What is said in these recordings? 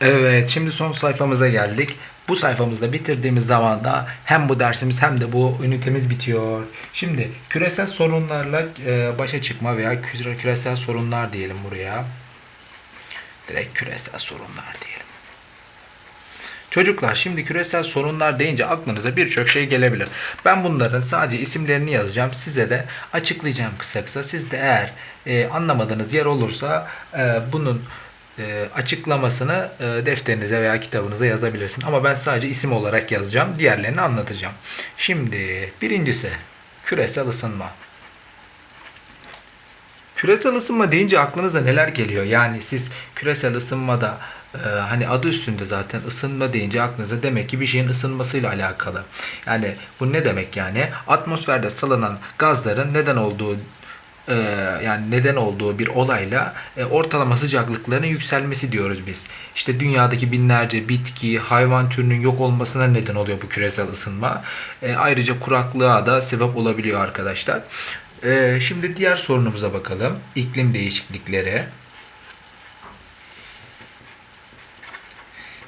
Evet, şimdi son sayfamıza geldik. Bu sayfamızda bitirdiğimiz zaman da hem bu dersimiz hem de bu ünitemiz bitiyor. Şimdi küresel sorunlarla e, başa çıkma veya küre- küresel sorunlar diyelim buraya. Direkt küresel sorunlar diyelim. Çocuklar şimdi küresel sorunlar deyince aklınıza birçok şey gelebilir. Ben bunların sadece isimlerini yazacağım. Size de açıklayacağım kısa kısa. Siz de eğer e, anlamadığınız yer olursa e, bunun e, açıklamasını e, defterinize veya kitabınıza yazabilirsin. Ama ben sadece isim olarak yazacağım. Diğerlerini anlatacağım. Şimdi birincisi küresel ısınma. Küresel ısınma deyince aklınıza neler geliyor? Yani siz küresel ısınmada e, hani adı üstünde zaten ısınma deyince aklınıza demek ki bir şeyin ısınmasıyla alakalı. Yani bu ne demek yani? Atmosferde salınan gazların neden olduğu e, yani neden olduğu bir olayla e, ortalama sıcaklıkların yükselmesi diyoruz biz. İşte dünyadaki binlerce bitki, hayvan türünün yok olmasına neden oluyor bu küresel ısınma. E, ayrıca kuraklığa da sebep olabiliyor arkadaşlar. E, şimdi diğer sorunumuza bakalım. İklim değişiklikleri.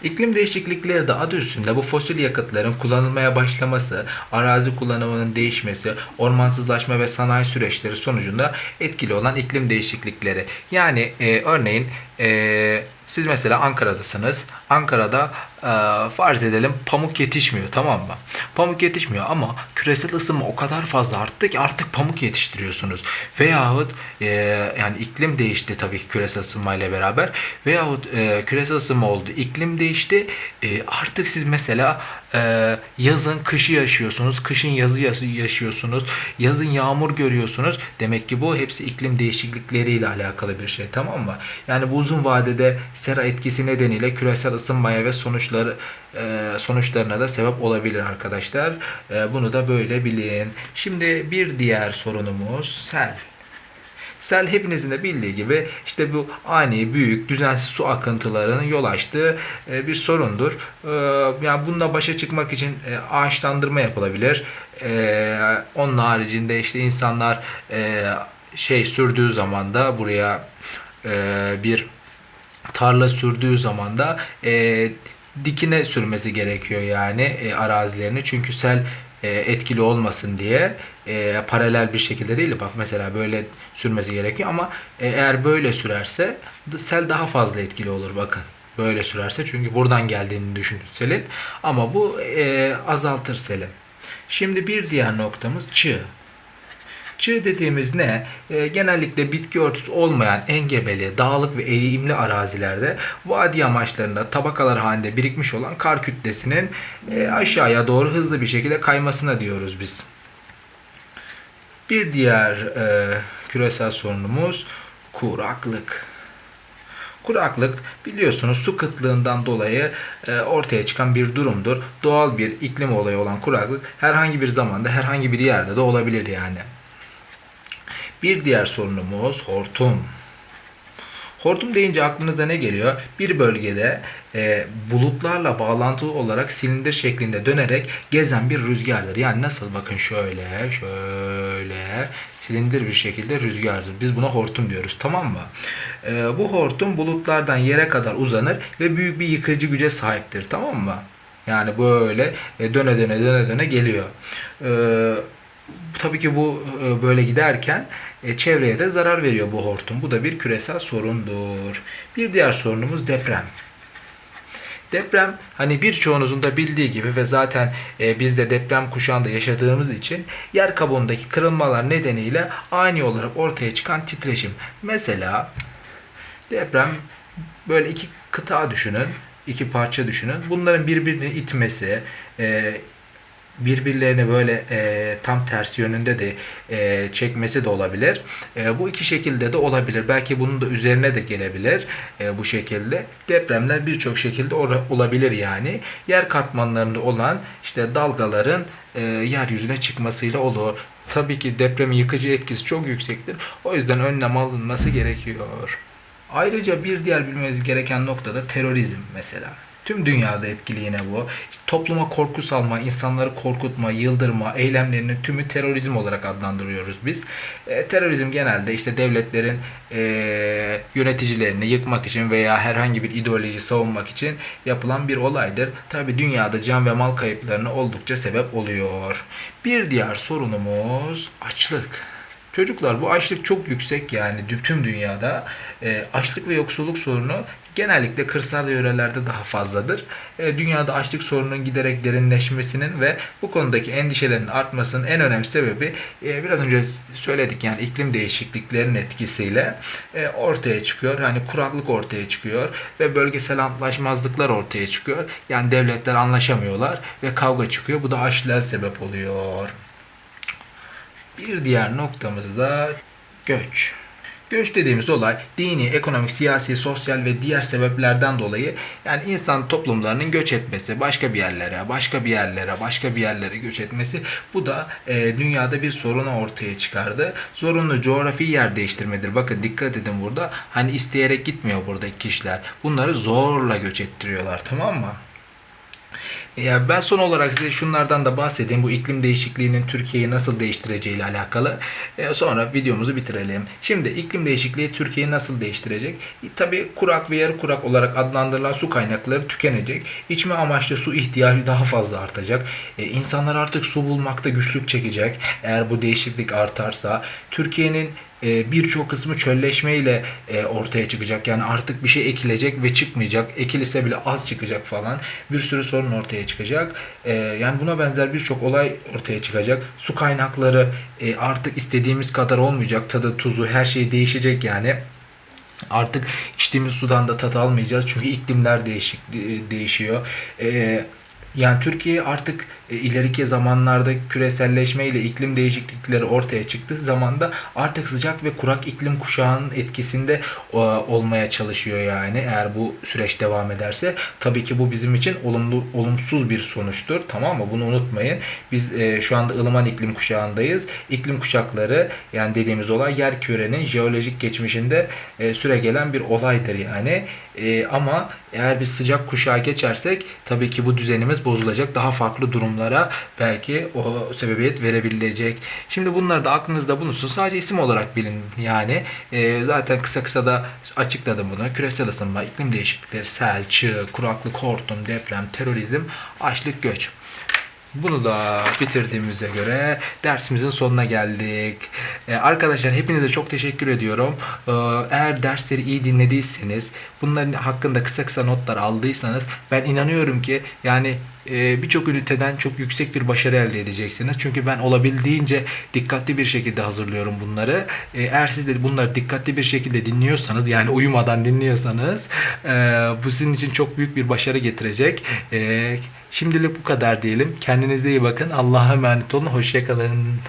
İklim değişiklikleri de adı üstünde bu fosil yakıtların kullanılmaya başlaması, arazi kullanımının değişmesi, ormansızlaşma ve sanayi süreçleri sonucunda etkili olan iklim değişiklikleri. Yani e, örneğin e, siz mesela Ankara'dasınız. Ankara'da e, farz edelim pamuk yetişmiyor tamam mı? Pamuk yetişmiyor ama küresel ısınma o kadar fazla arttı ki artık pamuk yetiştiriyorsunuz. Veyahut e, yani iklim değişti tabii ki küresel ısınmayla beraber. Veyahut e, küresel ısınma oldu, iklim değişti. E, artık siz mesela e, yazın kışı yaşıyorsunuz, kışın yazı yaşıyorsunuz, yazın yağmur görüyorsunuz. Demek ki bu hepsi iklim değişiklikleriyle alakalı bir şey tamam mı? Yani bu uzun vadede sera etkisi nedeniyle küresel ısınmaya ve sonuçları e, sonuçlarına da sebep olabilir arkadaşlar. E, bunu da böyle bilin. Şimdi bir diğer sorunumuz sel. Sel hepinizin de bildiği gibi işte bu ani, büyük, düzensiz su akıntılarının yol açtığı e, bir sorundur. E, Yani bununla başa çıkmak için e, ağaçlandırma yapılabilir. Onun haricinde işte insanlar şey sürdüğü zaman da buraya bir tarla sürdüğü zaman da dikine sürmesi gerekiyor yani arazilerini. Çünkü sel e, etkili olmasın diye e, paralel bir şekilde değil de bak mesela böyle sürmesi gerekiyor ama e, eğer böyle sürerse sel daha fazla etkili olur bakın. Böyle sürerse çünkü buradan geldiğini düşünün selin ama bu azaltır seli. Şimdi bir diğer noktamız çığ. Çığ dediğimiz ne? E, genellikle bitki örtüsü olmayan engebeli, dağlık ve eğimli arazilerde vadi amaçlarında tabakalar halinde birikmiş olan kar kütlesinin e, aşağıya doğru hızlı bir şekilde kaymasına diyoruz biz. Bir diğer e, küresel sorunumuz kuraklık. Kuraklık biliyorsunuz su kıtlığından dolayı e, ortaya çıkan bir durumdur. Doğal bir iklim olayı olan kuraklık herhangi bir zamanda herhangi bir yerde de olabilir yani. Bir diğer sorunumuz hortum. Hortum deyince aklınıza ne geliyor? Bir bölgede e, bulutlarla bağlantılı olarak silindir şeklinde dönerek gezen bir rüzgardır. Yani nasıl? Bakın şöyle, şöyle silindir bir şekilde rüzgardır. Biz buna hortum diyoruz. Tamam mı? E, bu hortum bulutlardan yere kadar uzanır ve büyük bir yıkıcı güce sahiptir. Tamam mı? Yani böyle e, döne döne döne döne geliyor. E, tabii ki bu e, böyle giderken e, çevreye de zarar veriyor bu hortum. Bu da bir küresel sorundur. Bir diğer sorunumuz deprem. Deprem hani birçoğunuzun da bildiği gibi ve zaten e, biz de deprem kuşağında yaşadığımız için yer kabuğundaki kırılmalar nedeniyle ani olarak ortaya çıkan titreşim. Mesela deprem böyle iki kıta düşünün, iki parça düşünün. Bunların birbirini itmesi, e, birbirlerine böyle e, tam tersi yönünde de e, çekmesi de olabilir. E, bu iki şekilde de olabilir. Belki bunun da üzerine de gelebilir e, bu şekilde. Depremler birçok şekilde olabilir yani. Yer katmanlarında olan işte dalgaların e, yeryüzüne çıkmasıyla olur. Tabii ki depremin yıkıcı etkisi çok yüksektir. O yüzden önlem alınması gerekiyor. Ayrıca bir diğer bilmeniz gereken nokta da terörizm mesela. Tüm dünyada etkili yine bu. Topluma korku salma, insanları korkutma, yıldırma eylemlerinin tümü terörizm olarak adlandırıyoruz biz. E, terörizm genelde işte devletlerin e, yöneticilerini yıkmak için veya herhangi bir ideoloji savunmak için yapılan bir olaydır. Tabi dünyada can ve mal kayıplarına oldukça sebep oluyor. Bir diğer sorunumuz açlık. Çocuklar bu açlık çok yüksek yani tüm dünyada. E, açlık ve yoksulluk sorunu genellikle kırsal yörelerde daha fazladır. E, dünyada açlık sorununun giderek derinleşmesinin ve bu konudaki endişelerin artmasının en önemli sebebi e, biraz önce söyledik yani iklim değişikliklerinin etkisiyle e, ortaya çıkıyor. Hani kuraklık ortaya çıkıyor ve bölgesel antlaşmazlıklar ortaya çıkıyor. Yani devletler anlaşamıyorlar ve kavga çıkıyor. Bu da açlığa sebep oluyor. Bir diğer noktamız da göç. Göç dediğimiz olay dini, ekonomik, siyasi, sosyal ve diğer sebeplerden dolayı yani insan toplumlarının göç etmesi, başka bir yerlere, başka bir yerlere, başka bir yerlere göç etmesi bu da e, dünyada bir sorunu ortaya çıkardı. Zorunlu coğrafi yer değiştirmedir. Bakın dikkat edin burada. Hani isteyerek gitmiyor buradaki kişiler. Bunları zorla göç ettiriyorlar tamam mı? Ya ben son olarak size şunlardan da bahsedeyim. Bu iklim değişikliğinin Türkiye'yi nasıl değiştireceği ile alakalı. E, sonra videomuzu bitirelim. Şimdi iklim değişikliği Türkiye'yi nasıl değiştirecek? E, tabii kurak ve yarı kurak olarak adlandırılan su kaynakları tükenecek. İçme amaçlı su ihtiyacı daha fazla artacak. E, insanlar artık su bulmakta güçlük çekecek. Eğer bu değişiklik artarsa Türkiye'nin e, birçok kısmı çölleşmeyle e, ortaya çıkacak. Yani artık bir şey ekilecek ve çıkmayacak. Ekilse bile az çıkacak falan. Bir sürü sorun ortaya çıkacak. E, yani buna benzer birçok olay ortaya çıkacak. Su kaynakları e, artık istediğimiz kadar olmayacak. Tadı, tuzu, her şey değişecek yani. Artık içtiğimiz sudan da tat almayacağız çünkü iklimler değişik e, değişiyor. E, yani Türkiye artık e, ileriki zamanlarda küreselleşme ile iklim değişiklikleri ortaya çıktığı zamanda artık sıcak ve kurak iklim kuşağının etkisinde e, olmaya çalışıyor yani. Eğer bu süreç devam ederse tabii ki bu bizim için olumlu olumsuz bir sonuçtur. Tamam mı? Bunu unutmayın. Biz e, şu anda ılıman iklim kuşağındayız. İklim kuşakları yani dediğimiz olay yer kürenin jeolojik geçmişinde e, süre gelen bir olaydır yani. E, ama eğer biz sıcak kuşağa geçersek tabii ki bu düzenimiz bozulacak daha farklı durumlara belki o sebebiyet verebilecek. Şimdi bunlar da aklınızda bulunsun. Sadece isim olarak bilin yani. E, zaten kısa kısa da açıkladım bunu. Küresel ısınma, iklim değişiklikleri, sel, çığ, kuraklık, hortum, deprem, terörizm, açlık, göç. Bunu da bitirdiğimize göre dersimizin sonuna geldik. Ee, arkadaşlar hepinize çok teşekkür ediyorum. Ee, eğer dersleri iyi dinlediyseniz, bunların hakkında kısa kısa notlar aldıysanız ben inanıyorum ki yani birçok üniteden çok yüksek bir başarı elde edeceksiniz. Çünkü ben olabildiğince dikkatli bir şekilde hazırlıyorum bunları. E, eğer siz de bunları dikkatli bir şekilde dinliyorsanız yani uyumadan dinliyorsanız e, bu sizin için çok büyük bir başarı getirecek. E, şimdilik bu kadar diyelim. Kendinize iyi bakın. Allah'a emanet olun. Hoşçakalın.